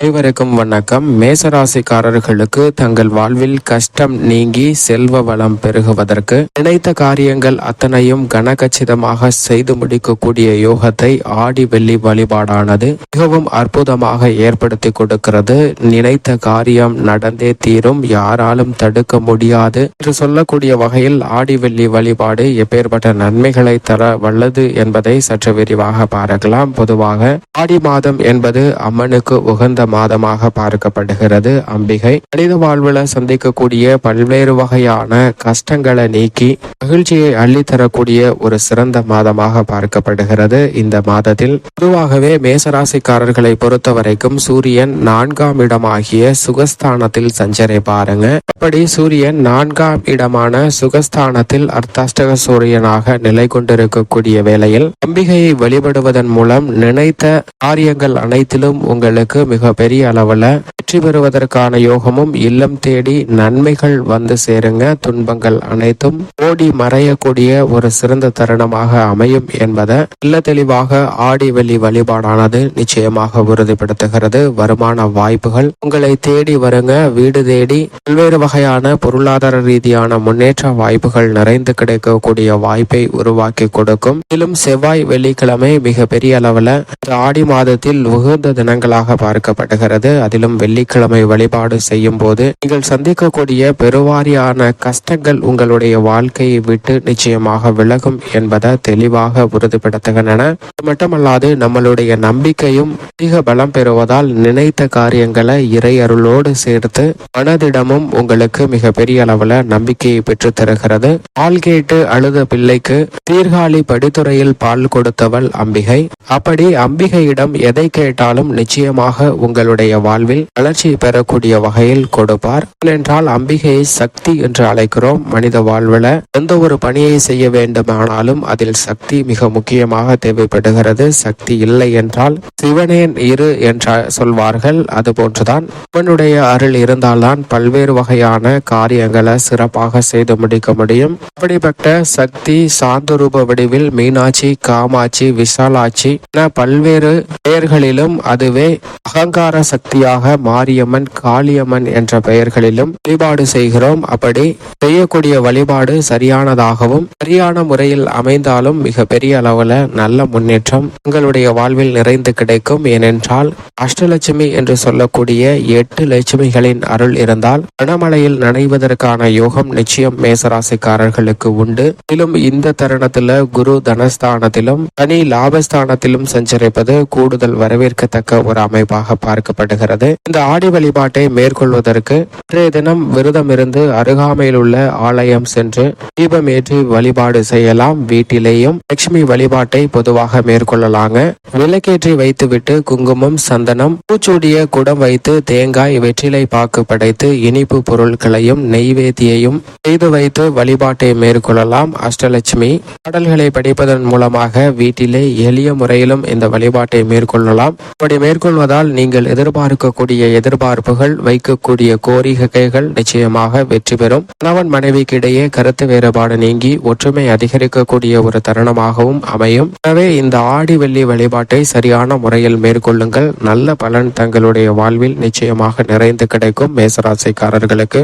அனைவருக்கும் வணக்கம். மேசராசிக்காரர்களுக்கு தங்கள் வாழ்வில் கஷ்டம் நீங்கி செல்வ வளம் பெருகுவதற்கு நினைத்த காரியங்கள் அத்தனையும் கனகச்சிதமாக செய்து முடிக்கக்கூடிய யோகத்தை ஆடி வெள்ளி வழிபாடானது மிகவும் அற்புதமாக ஏற்படுத்தி கொடுக்கிறது. நினைத்த காரியம் நடந்தே தீரும். யாராலும் தடுக்க முடியாது. என்று சொல்லக்கூடிய வகையில் ஆடி வெள்ளி வழிபாடு எப்பேற்பட்ட நன்மைகளை தர வல்லது என்பதை சற்று விரிவாக பார்க்கலாம். பொதுவாக ஆடி மாதம் என்பது அம்மனுக்கு உகந்த மாதமாக பார்க்கப்படுகிறது. அம்பிகை மனித வாழ்வில் சந்திக்கக்கூடிய பல்வேறு வகையான கஷ்டங்களை நீக்கி மகிழ்ச்சியை அள்ளித்தரக்கூடிய ஒரு சிறந்த மாதமாக பார்க்கப்படுகிறது. இந்த மாதத்தில் பொதுவாகவே மேசராசிக்காரர்களை பொறுத்த வரைக்கும் சூரியன் நான்காம் இடமாகிய சுகஸ்தானத்தில் சஞ்சரை பாருங்க. அப்படி சூரியன் நான்காம் இடமான சுகஸ்தானத்தில் அர்த்தாஷ்டக சூரியனாக நிலை கொண்டிருக்கக்கூடிய வேளையில் அம்பிகையை வழிபடுவதன் மூலம் நினைத்த காரியங்கள் அனைத்திலும் உங்களுக்கு மிக பெரிய அளவில் வெற்றி பெறுவதற்கான யோகமும் இல்லம் தேடி நன்மைகள் வந்து சேருங்க. துன்பங்கள் அனைத்தும் ஓடி மறையக்கூடிய ஒரு சிறந்த தருணமாக அமையும் என்பதை இல்ல தெளிவாக ஆடி வெளி வழிபாடானது நிச்சயமாக உறுதிப்படுத்துகிறது. வருமான வாய்ப்புகள் உங்களை தேடி வருங்க. வீடு தேடி பல்வேறு வகையான பொருளாதார ரீதியான முன்னேற்ற வாய்ப்புகள் நிறைந்து கிடைக்கக்கூடிய வாய்ப்பை உருவாக்கி கொடுக்கும். மேலும் செவ்வாய் வெள்ளிக்கிழமை மிக பெரிய அளவுல ஆடி மாதத்தில் உகந்த தினங்களாக பார்க்கப்படுகிறது. அதிலும் வெள்ளி வெள்ளிக்கிழமை வழிபாடு செய்யும் போது நீங்கள் சந்திக்கக்கூடிய பெருவாரியான கஷ்டங்கள் உங்களுடைய வாழ்க்கையை விட்டு நிச்சயமாக விலகும் என்பதை தெளிவாக உறுதிப்படுத்துகின்றன. அது மட்டுமல்லாது நம்மளுடைய நம்பிக்கையும் அதிக பலம் பெறுவதால் நினைத்த காரியங்களை இறை அருளோடு சேர்த்து மனதிடமும் உங்களுக்கு மிகப்பெரிய அளவுல நம்பிக்கையை பெற்று தருகிறது பால் கேட்டு அழுத பிள்ளைக்கு சீர்காழி படித்துறையில் பால் கொடுத்தவள் அம்பிகை. அப்படி அம்பிகையிடம் எதை கேட்டாலும் நிச்சயமாக உங்களுடைய வாழ்வில் வளர்ச்சி பெறக்கூடிய வகையில் கொடுப்பார். ஏனென்றால் அம்பிகையை சக்தி என்று அழைக்கிறோம். மனித வாழ்வில் எந்த ஒரு பணியை செய்ய வேண்டுமானாலும் அதில் சக்தி மிக முக்கியமாக தேவைப்படுகிறது. சக்தி இல்லை என்றால் சிவனேன் இரு என்ற சொல்வார்கள். அது போன்றுதான். சிவனுடைய அருள் இருந்தால்தான் பல்வேறு வகையான காரியங்களை சிறப்பாக செய்து முடிக்க முடியும். அப்படிப்பட்ட சக்தி சாந்தரூப வடிவில் மீனாட்சி காமாட்சி விசாலாட்சி என பல்வேறு பெயர்களிலும் அதுவே அகங்கார சக்தியாக மாரியம்மன் காளியம்மன் என்ற பெயர்களிலும் வழிபாடு செய்கிறோம். அப்படி செய்யக்கூடிய வழிபாடு சரியானதாகவும் சரியான முறையில் அமைந்தாலும் மிக பெரிய அளவுல நல்ல முன்னேற்றம் உங்களுடைய வாழ்வில் நிறைந்து கிடைக்கும். ஏனென்றால் அஷ்டலட்சுமி என்று சொல்லக்கூடிய எட்டு லட்சுமிகளின் அருள் இருந்தால் கனமழையில் நனைவதற்கான யோகம் நிச்சயம் மேசராசிக்காரர்களுக்கு உண்டு. மேலும் இந்த தருணத்துல குரு தனஸ்தானத்திலும் தனி லாபஸ்தானத்திலும் சஞ்சரிப்பது கூடுதல் வரவேற்கத்தக்க ஒரு அமைப்பாக பார்க்கப்படுகிறது. இந்த ஆடி வழிபாட்டை மேற்கொள்வதற்கு இன்றைய தினம் விரதம் இருந்து அருகாமையில் உள்ள ஆலயம் சென்று தீபம் ஏற்றி வழிபாடு செய்யலாம். வீட்டிலேயும் லட்சுமி வழிபாட்டை பொதுவாக மேற்கொள்ளலாங்க. விளக்கேற்றி வைத்துவிட்டு குங்குமம் சந்தனம் பூச்சூடிய குடம் வைத்து தேங்காய் வெற்றிலை பாக்கு படைத்து இனிப்பு பொருட்களையும் நெய்வேத்தியையும் செய்து வைத்து வழிபாட்டை மேற்கொள்ளலாம். அஷ்டலட்சுமி பாடல்களை படிப்பதன் மூலமாக வீட்டிலே எளிய முறையிலும் இந்த வழிபாட்டை மேற்கொள்ளலாம். அப்படி மேற்கொள்வதால் நீங்கள் எதிர்பார்க்கக்கூடிய எதிர்பார்ப்புகள் வைக்கக்கூடிய கோரிக்கைகள் நிச்சயமாக வெற்றி பெறும். கணவன் மனைவிக்கு இடையே கருத்து வேறுபாடு நீங்கி ஒற்றுமை அதிகரிக்கக்கூடிய ஒரு தருணமாகவும் அமையும். எனவே இந்த ஆடி வெள்ளி வழிபாட்டை சரியான முறையில் மேற்கொள்ளுங்கள். நல்ல பலன் தங்களுடைய வாழ்வில் நிச்சயமாக நிறைந்து கிடைக்கும் மேசராசிக்காரர்களுக்கு.